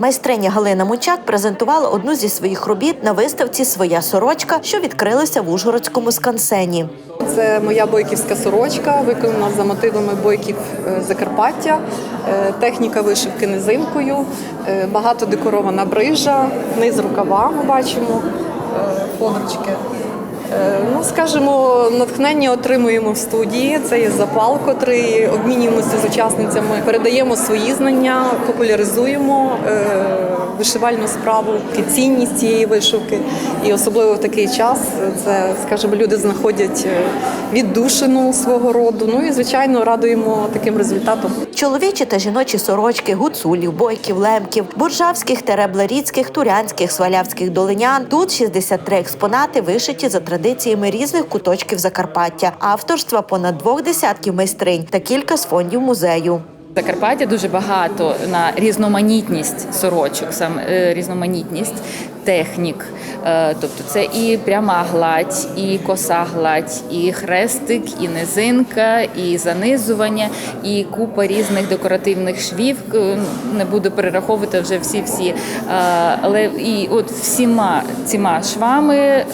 Майстриня Галина Мучак презентувала одну зі своїх робіт на виставці Своя сорочка, що відкрилася в Ужгородському скансені. Це моя бойківська сорочка, виконана за мотивами бойків е, Закарпаття, Е, техніка вишивки низинкою, е, багато декорована брижа, низ рукава ми бачимо, фоночки. Е, Ну, скажімо, натхнення отримуємо в студії. Це є запал, котрий обмінюємося з учасницями, передаємо свої знання, популяризуємо е, вишивальну справу, цінність цієї вишивки. І особливо в такий час це, скажімо, люди знаходять е, віддушину свого роду. Ну і звичайно радуємо таким результатом. Чоловічі та жіночі сорочки гуцулів, бойків, лемків, буржавських, тереблеріцьких, турянських, свалявських долинян. Тут 63 експонати вишиті за традиціями різних куточків Закарпаття, авторства понад двох десятків майстринь та кілька з фондів музею. Закарпаття дуже багато на різноманітність сорочок, саме е, різноманітність технік. Е, Тобто це і пряма гладь, і коса гладь, і хрестик, і низинка, і занизування, і купа різних декоративних швів. Е, Не буду перераховувати вже всі-всі. Але і от всіма цими швами.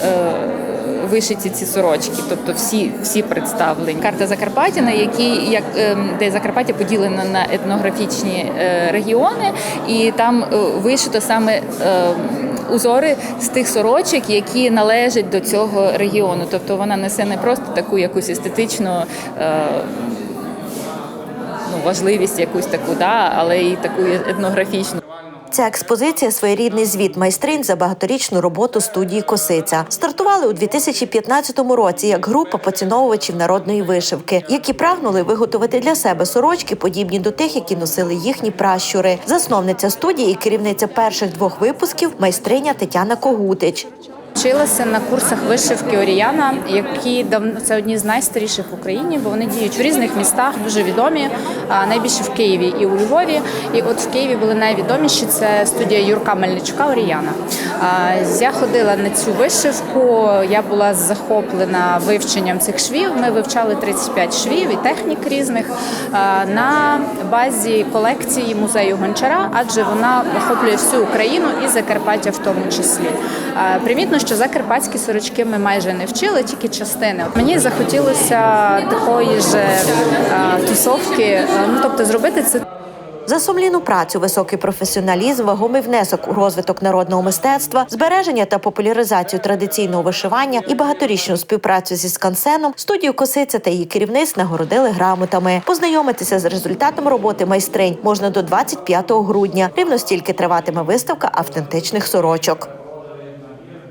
Вишиті ці сорочки, тобто всі, всі представлені. Карта Закарпаття, на якій як ем, де Закарпаття поділено на етнографічні е, регіони, і там е, вишито саме. ем, Узори з тих сорочок, які належать до цього регіону, тобто вона несе не просто таку якусь естетичну е, ну, важливість, якусь таку, да, але й таку етнографічну. Ця експозиція своєрідний звіт майстринь за багаторічну роботу студії Косиця. Стартували у 2015 році як група поціновувачів народної вишивки, які прагнули виготовити для себе сорочки, подібні до тих, які носили їхні пращури. Засновниця студії і керівниця перших двох випусків майстриня Тетяна Когутич. Вчилася на курсах вишивки Оріяна, які давно це одні з найстаріших в Україні, бо вони діють в різних містах, дуже відомі. Найбільше в Києві і у Львові. І от в Києві були найвідоміші це студія Юрка Мельничука Оріяна. Я ходила на цю вишивку. Я була захоплена вивченням цих швів. Ми вивчали 35 швів і технік різних на базі колекції музею Гончара, адже вона охоплює всю Україну і Закарпаття в тому числі. Примітно, що закарпатські сорочки ми майже не вчили, тільки частини. Мені захотілося такої ж е, тусовки, е, ну тобто зробити це За сумлінну працю, високий професіоналізм, вагомий внесок у розвиток народного мистецтва, збереження та популяризацію традиційного вишивання і багаторічну співпрацю зі скансеном, студію Косиця та її керівництв нагородили грамотами. Познайомитися з результатом роботи майстринь можна до 25 грудня. Рівно стільки триватиме виставка автентичних сорочок.